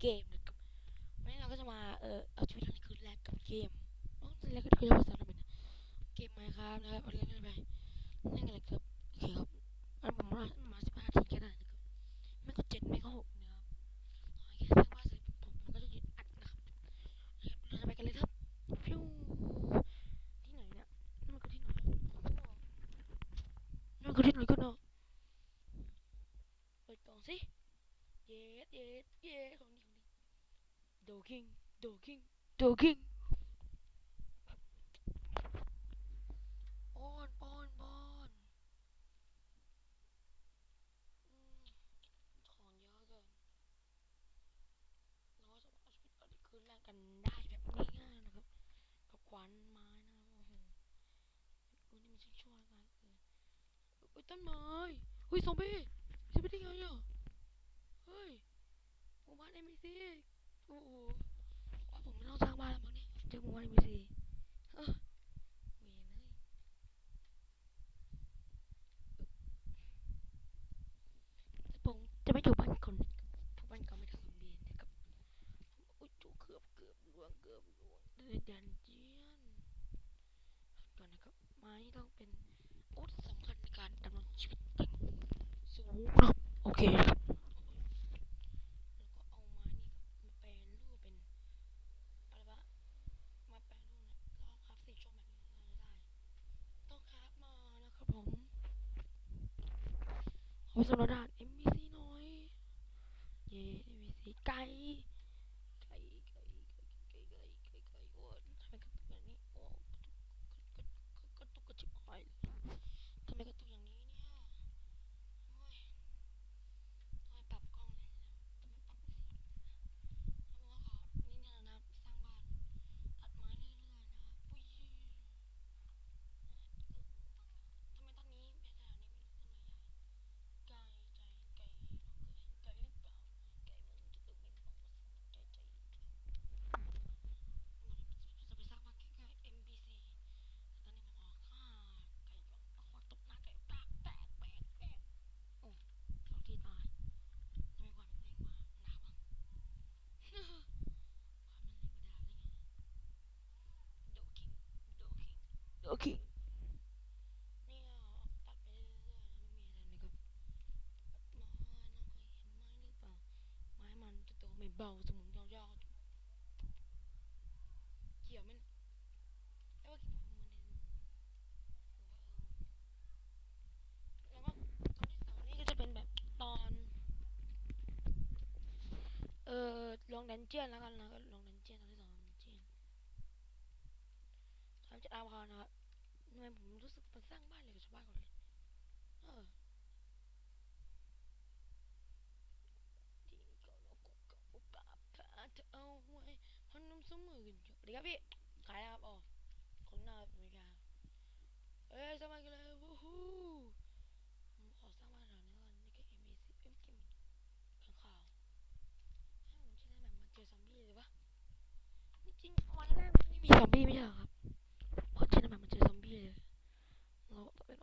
เกมนะครับวันนี้เราก็จะมาเออเอาชีวิตในคืนแรกกับเกมอ๋อแรกก็คือภาษาอะไรนเกมไหมครับนะครับวันนี้ไปเล่นกันเลยครับโอเคครับอันผมมามาสิบห้าทีก็ได้นะครับไม่ก็เจ็ดไม่ก็หกนะครับโอเคสร้างบ้านเสร็จปุ๊บมันก็จะหยุดอัดนะครับเราจะไปกันเลยครับฟิวที่ไหนเนี่ยนี่มันก็ที่ไหนนี่นก็ที่ไหนกันเนาะเปิดกล่องสิ เย็ดเย็ดเย็ดของดีของดีโดคิงโดคิงโดคิงป้อนป้อนป้อนอืมของเยอะเกินเราก็สามารถเอาชีวิตเอาที่คืนแรกกันได้แบบง่ายๆนะครับกับขวานไม้นะครับโอ้โหอุ้ยนี่มันช่วยช่วยกันเอออุ้ยต้นไม้อุ้ยซอมบี้จะไปได้ไงอะเฮ้ยหมู่บ้านเอ็มบีซีโอ้โหผมไม่ต้องสร้างบ้านแล้วมั้งนี่เจอหมู่บ้านเอ็มบีซีเออเวนเลยผมจะไม่อยู่บ้านคนเพราะบ้านเขาไม่ทำซอมบี้นะครับอุ้ยจูเกือบเกือบลวงเกือบลวงเดินดันเจียนก่อนนะครับไม้นี่ต้องเป็นโอ้สำคัญในการดำรงชีวิตอย่างสูงนะครับโอเคนะครับ แล้วก็เอาไม้นี่มาแปลรูปเป็นอะไรวะมาแปลรูปเนี่ยแล้วครับสี่ช่วงแบบนี้เราจะได้ ต้องคราฟมานะครับผม ขอสำหรับด่าน MBC หน่อย เย่ MBC ไก่ไก่ไก่ไก่ไก่ไก่ไก่โอ้ยทำไมกระตุกอย่างนี้โอ้กระตุกกระตุกกระจิบหายเลยทำไมกระตุกอย่างนี้เนี่ยโอ้ยต้องให้ปรับกล้องเลยนะ แต่มันปรับไม่ได้แล้วก็ขอนี่เนี่ยนะสร้างบ้านตัดไม้เรื่อยๆนะครับอุ้ยทำไมตอนนี้แถวนี้ไม่รู้ทำไมใหญ่ไก่ใจไก่เราเคยเห็นไก่หรือเปล่าไก่มันจะต้องเป็นของใจใจจะไปสร้างบ้านใกล้ๆ MBC ตอนนี้ผมขอฆ่าไก่ก่อนเอาขอตบหน้าไก่แป๊กแป๊กแป๊กแป๊กโอ้สองทีตาย ทำไมความเป็นเร่งมาหนาวบ้างความเป็นเร่งมาดาวได้ไงโดคิงโดคิงโดคิงเนี่ยตัดไปเรื่อยๆนะไม่มีอะไรนะครับไม้น้องเคยเห็นไม้หรือเปล่า ไม้มันจะตัวไม่ เบาสมุนยาวๆเกี่ยวไหมเนี่ยไอ้ว่ากินของมันเองแล้วก็ตอนที่สองนี่ก็จะเป็นแบบตอน เอ่อลองดันเจียนแล้วกันนะก็ลองดันเจียนตอนที่สองดันเจียนทำจะเอาพอนะครับทำไมผมรู้สึกมันสร้างบ้านเลยกับชาวบ้านเขาเลยเออที่ก็เรากุกกับอุปาพาเธอเอาไว้พนม สมือกันอยู่สวัสดีครับพี่ ขายนะครับอ๋อคนหน้าอเมริกาเอ้ยสมัครกันเลยวู้ฮู้